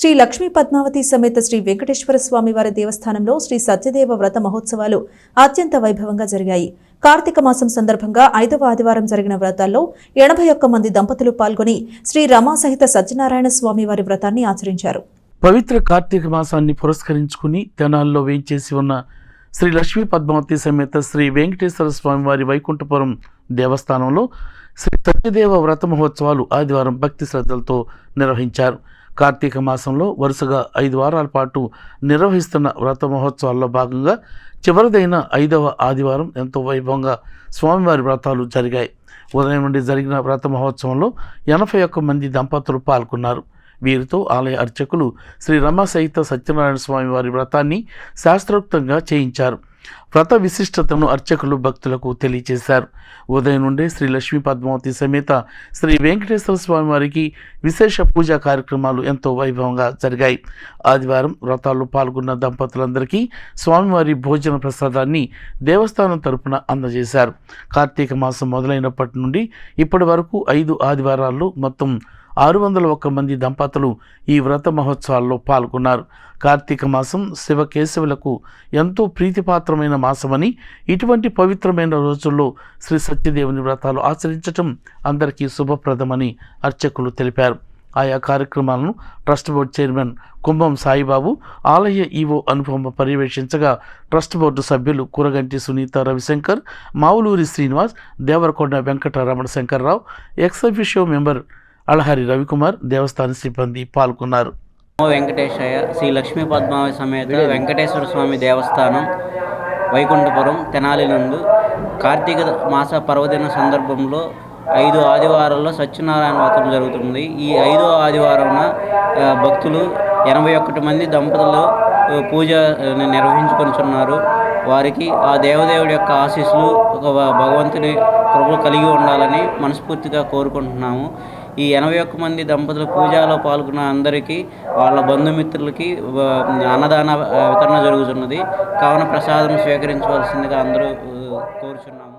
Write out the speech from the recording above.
శ్రీ లక్ష్మీ పద్మావతి సమేత శ్రీ వెంకటేశ్వర స్వామి వారి దేవస్థానంలో శ్రీ సత్యదేవ వ్రత మహోత్సవాలు అత్యంత వైభవంగా జరిగాయి. కార్తీక మాసం సందర్భంగా ఐదవ ఆదివారం జరిగిన వ్రతాల్లో ఎనభై ఒక్క మంది దంపతులు పాల్గొని శ్రీ రమా సహిత సత్యనారాయణ స్వామి వారి వ్రతాన్ని ఆచరించారు. పవిత్ర కార్తీక మాసాన్ని పురస్కరించుకుని తెనాల్లో వేయించేసి ఉన్న శ్రీ లక్ష్మీ పద్మావతి సమేత శ్రీ వెంకటేశ్వర స్వామి వారి వైకుంఠపురం దేవస్థానంలో శ్రీ సత్యదేవ వ్రత మహోత్సవాలు ఆదివారం భక్తి శ్రద్ధలతో నిర్వహించారు. కార్తీక మాసంలో వరుసగా ఐదు వారాల పాటు నిర్వహిస్తున్న వ్రత మహోత్సవాల్లో భాగంగా చివరిదైన ఐదవ ఆదివారం ఎంతో వైభవంగా స్వామివారి వ్రతాలు జరిగాయి. ఉదయం నుండి జరిగిన వ్రత మహోత్సవంలో ఎనభై ఒక్క మంది దంపతులు పాల్గొన్నారు. వీరితో ఆలయ అర్చకులు శ్రీ రమ సహిత సత్యనారాయణ స్వామి వారి వ్రతాన్ని శాస్త్రోక్తంగా చేయించారు. వ్రత విశిష్టతను అర్చకులు భక్తులకు తెలియజేశారు ఉదయం నుండే శ్రీ లక్ష్మీ పద్మావతి సమేత శ్రీ వెంకటేశ్వర స్వామి వారికి విశేష పూజా కార్యక్రమాలు ఎంతో వైభవంగా జరిగాయి. ఆదివారం వ్రతాల్లో పాల్గొన్న దంపతులందరికీ స్వామివారి భోజన ప్రసాదాన్ని దేవస్థానం తరపున అందజేశారు. కార్తీక మాసం మొదలైనప్పటి నుండి ఇప్పటి వరకు ఐదు ఆదివారాల్లో మొత్తం ఆరు వందల ఒక్క మంది దంపతులు ఈ వ్రత మహోత్సవాల్లో పాల్గొన్నారు. కార్తీక మాసం శివకేశవులకు ఎంతో ప్రీతిపాత్రమైన మాసమని ఇటువంటి పవిత్రమైన రోజుల్లో శ్రీ సత్యదేవుని వ్రతాలు ఆచరించటం అందరికీ శుభప్రదమని అర్చకులు తెలిపారు. ఆయా కార్యక్రమాలను trust board chairman Kumbham Saibabu ఆలయ ఈవో అనుపమ పర్యవేక్షించగా ట్రస్ట్ బోర్డు సభ్యులు Kuraganti Sunitha Ravishankar Mavuluri Srinivas Devarakonda Venkata Ramana Shankarrao ex officio member Alahari Ravikumar దేవస్థాన సిబ్బంది పాల్గొన్నారు. వెంకటేశయ్య శ్రీ లక్ష్మీ పద్మావతి సమేత వెంకటేశ్వర స్వామి దేవస్థానం వైకుంఠపురం తెనాలి నందు కార్తీక మాస పర్వదిన సందర్భంలో ఐదు ఆదివారాల్లో సత్యనారాయణ వ్రతం జరుగుతుంది. ఈ ఐదో ఆదివారం భక్తులు ఎనభై ఒకటి మంది దంపతులు పూజ నిర్వహించుకొనిచున్నారు. వారికి ఆ దేవదేవుడి యొక్క ఆశీస్సులు ఒక భగవంతుని కృపలు కలిగి ఉండాలని మనస్ఫూర్తిగా కోరుకుంటున్నాము. ఈ ఎనభై ఒక్క మంది దంపతుల పూజలో పాల్గొన్న అందరికీ వాళ్ళ బంధుమిత్రులకి అన్నదాన వితరణ జరుగుతున్నది. కావున ప్రసాదం స్వీకరించవలసిందిగా అందరూ కోరుచున్నాము.